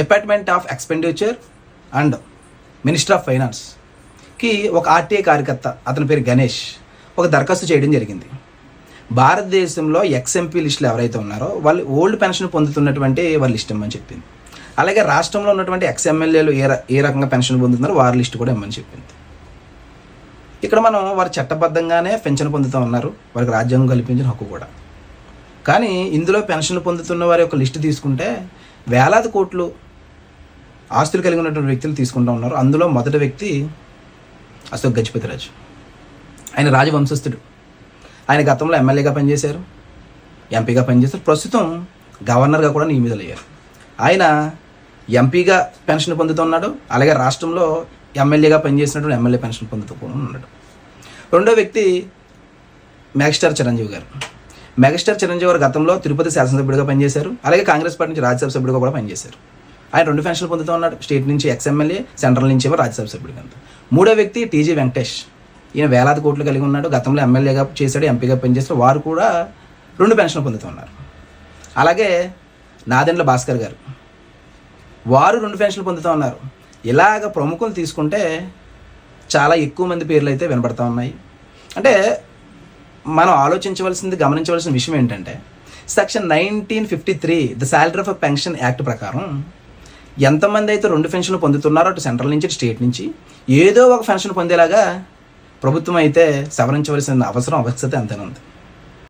Department of expenditure and minister of ఫైనాన్స్కి ఒక RTI కార్యకర్త అతని పేరు గణేష్ ఒక దరఖాస్తు చేయడం జరిగింది. భారతదేశంలో ఎక్స్ఎంపీ లిస్టులు ఎవరైతే ఉన్నారో వాళ్ళు ఓల్డ్ పెన్షన్ పొందుతున్నటువంటి వాళ్ళ లిస్ట్ ఇమ్మని చెప్పింది. అలాగే రాష్ట్రంలో ఉన్నటువంటి ఎక్స్ ఏ ఏ రకంగా పెన్షన్ పొందుతున్నారో వారి లిస్ట్ కూడా ఇమ్మని చెప్పింది. ఇక్కడ మనం వారు చట్టబద్ధంగానే పెన్షన్ పొందుతూ ఉన్నారు వారికి రాజ్యాంగం కల్పించిన హక్కు కూడా. కానీ ఇందులో పెన్షన్ పొందుతున్న వారి యొక్క లిస్టు తీసుకుంటే వేలాది కోట్లు ఆస్తులు కలిగి ఉన్నటువంటి వ్యక్తులు తీసుకుంటూ ఉన్నారు. అందులో మొదటి వ్యక్తి అశోక్ గజపతిరాజు. ఆయన రాజవంశస్థుడు. ఆయన గతంలో ఎమ్మెల్యేగా పనిచేశారు ఎంపీగా పనిచేశారు. ప్రస్తుతం గవర్నర్గా కూడా నియమితులయ్యారు ఆయన ఎంపీగా పెన్షన్ పొందుతున్నాడు అలాగే రాష్ట్రంలో ఎమ్మెల్యేగా పనిచేసినటువంటి ఎమ్మెల్యే పెన్షన్ పొందుతూ కూడా ఉన్నాడు. రెండో వ్యక్తి మెగాస్టార్ చిరంజీవి గారు. మెగాస్టార్ చిరంజీవి గారు గతంలో తిరుపతి శాసనసభ్యుడిగా పనిచేశారు అలాగే కాంగ్రెస్ పార్టీ నుంచి రాజ్యసభ సభ్యుడిగా కూడా పనిచేశారు. ఆయన రెండు పెన్షన్లు పొందుతూ ఉన్నాడు. స్టేట్ నుంచి ఎక్స్ సెంట్రల్ నుంచి ఏమో రాజ్యసభ సభ్యుడు కింద మూడో వ్యక్తి టీజీ వెంకటేష్. ఈయన వేలాది కోట్లు కలిగి ఉన్నాడు. గతంలో ఎమ్మెల్యేగా చేశాడు ఎంపీగా పనిచేస్తాడు వారు కూడా రెండు పెన్షన్లు పొందుతూ ఉన్నారు. అలాగే నాదెండ్ల భాస్కర్ గారు. వారు రెండు పెన్షన్లు పొందుతూ ఉన్నారు. ఇలాగ ప్రముఖులు తీసుకుంటే చాలా ఎక్కువ మంది పేర్లు అయితే వినపడతా ఉన్నాయి. అంటే మనం ఆలోచించవలసింది గమనించవలసిన విషయం ఏంటంటే section nineteen fifty three the salary of pension act ప్రకారం ఎంతమంది అయితే రెండు పెన్షన్లు పొందుతున్నారో అటు సెంట్రల్ నుంచి స్టేట్ నుంచి ఏదో ఒక పెన్షన్ పొందేలాగా ప్రభుత్వం అయితే సవరించవలసిన అవసరం అవశ్యత ఎంతైనా ఉంది